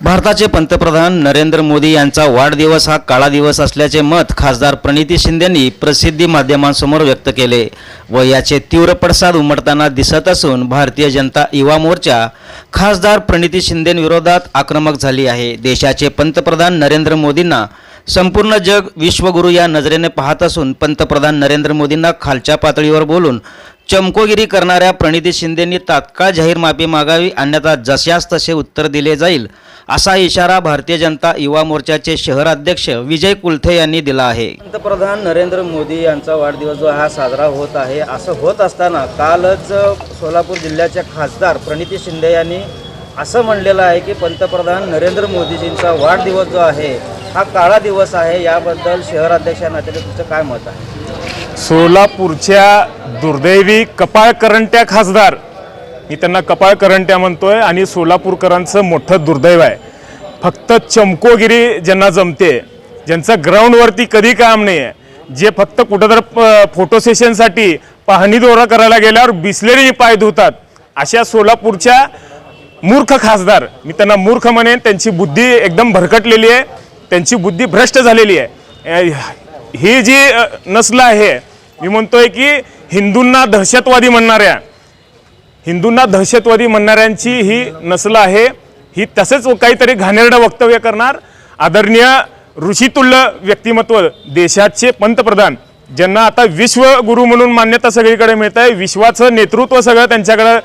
भारताचे पंतप्रधान नरेंद्र मोदी यांचा वाढदिवस हा काळा दिवस असल्याचे मत खासदार प्रणिती शिंदेंनी प्रसिद्धी माध्यमांसमोर व्यक्त केले व याचे तीव्र पडसाद उमटताना दिसत असून भारतीय जनता युवा मोर्चा खासदार प्रणिती शिंदेविरोधात आक्रमक झाली आहे. देशाचे पंतप्रधान नरेंद्र मोदींना संपूर्ण जग विश्वगुरू या नजरेने पाहत असून पंतप्रधान नरेंद्र मोदींना खालच्या पातळीवर बोलून चमकोगिरी करणाऱ्या प्रणिती शिंदेंनी तात्काळ जाहीर माफी मागावी अन्यथा जशास तसे उत्तर दिले जाईल असा इशारा भारतीय जनता युवा मोर्चाचे शहराध्यक्ष विजय कुलथे यांनी दिला आहे. पंतप्रधान नरेंद्र मोदी यांचा वाढदिवस जो हा साजरा होत आहे असं होत असताना कालच सोलापूर जिल्ह्याच्या खासदार प्रणिती शिंदे यांनी असं म्हणलेलं आहे की पंतप्रधान नरेंद्र मोदीजींचा वाढदिवस जो आहे हा काळा दिवस आहे. याबद्दल शहराध्यक्षा नात्याने तुमचं काय मत आहे? सोलापूरच्या दुर्दैवी कपाळ करंट्या खासदार. मी त्यांना कपाळ करंट्या म्हणतोय आणि सोलापूरकरांचं मोठं दुर्दैव आहे. फक्त चमकोगिरी ज्यांना जमते ज्यांचं ग्राउंडवरती कधी काम नाही आहे जे फक्त कुठं तर फोटो सेशनसाठी पाहणी दौरा करायला गेल्यावर बिसलेरी पाय धुतात अशा सोलापूरच्या मूर्ख खासदार. मी त्यांना मूर्ख म्हणेन त्यांची बुद्धी एकदम भरकटलेली आहे त्यांची बुद्धी भ्रष्ट झालेली आहे. ही जी अ, नस्ल आहे मी म्हणतोय की हिंदूंना दहशतवादी म्हणणाऱ्या हिंदूंना दहशतवादी म्हणणाऱ्यांची ही नसल आहे ही तसेच काहीतरी घाणेरडं वक्तव्य करणार. आदरणीय ऋषितुल्य व्यक्तिमत्व देशाचे पंतप्रधान ज्यांना आता विश्वगुरू म्हणून मान्यता सगळीकडे मिळत आहे विश्वाचं नेतृत्व सगळं त्यांच्याकडं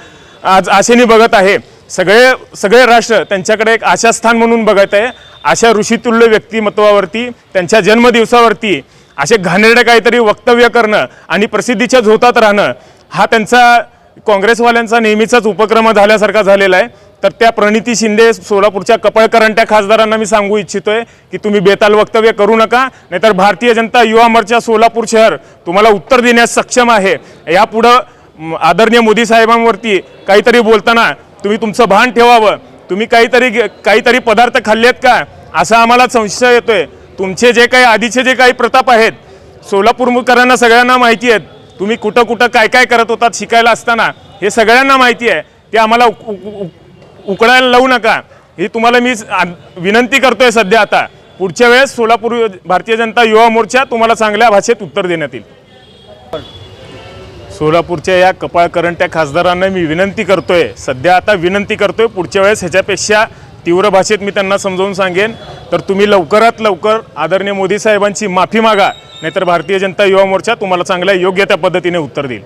आज आशेने बघत आहे. सगळे सगळे राष्ट्र त्यांच्याकडे एक आशास्थान म्हणून बघत आहे. अशा ऋषितुल्य व्यक्तिमत्वावरती त्यांच्या जन्मदिवसावरती असे घाणेरडे काहीतरी वक्तव्य करणं आणि प्रसिद्धीच्या झोतात राहणं हा त्यांचा काँग्रेसवाल्यांचा नेहमीचाच उपक्रम झाल्यासारखा झालेला आहे. तर त्या प्रणिती शिंदे सोलापूरच्या कपळकरंट्या खासदारांना मी सांगू इच्छितोय की तुम्ही बेताल वक्तव्य करू नका नाहीतर भारतीय जनता युवा मोर्चा सोलापूर शहर तुम्हाला उत्तर देण्यास सक्षम आहे. यापुढं आदरणीय मोदी साहेबांवरती काहीतरी बोलताना तुम्ही तुमचं भान ठेवावं. तुम्ही काहीतरी काहीतरी पदार्थ खाल्लेत का? असा आम्हाला संशय येतोय. तुमचे जे काही आधीचे जे काही प्रताप आहेत सोलापूरकरांना सगळ्यांना माहिती आहेत तुम्ही कुठं कुठं काय काय करत होतात शिकायला असताना हे सगळ्यांना माहिती आहे. ते आम्हाला उक- उक- उकळायला लावू नका. ही तुम्हाला मी आ- विनंती करतोय सध्या आता. पुढच्या वेळेस सोलापूर भारतीय जनता युवा मोर्चा तुम्हाला चांगल्या भाषेत उत्तर देण्यात येईल. सोलापूरच्या या कपाळ करंट्या खासदारांना मी विनंती करतोय. सध्या आता विनंती करतोय पुढच्या वेळेस ह्याच्यापेक्षा तीव्र भाषेत मी त्यांना समजावून सांगेन. तर तुम्ही लवकरात लवकर आदरणीय मोदी साहेबांची माफी मागा नाहीतर भारतीय जनता युवा मोर्चा तुम्हाला चांगल्या योग्य त्या पद्धतीने उत्तर देईल.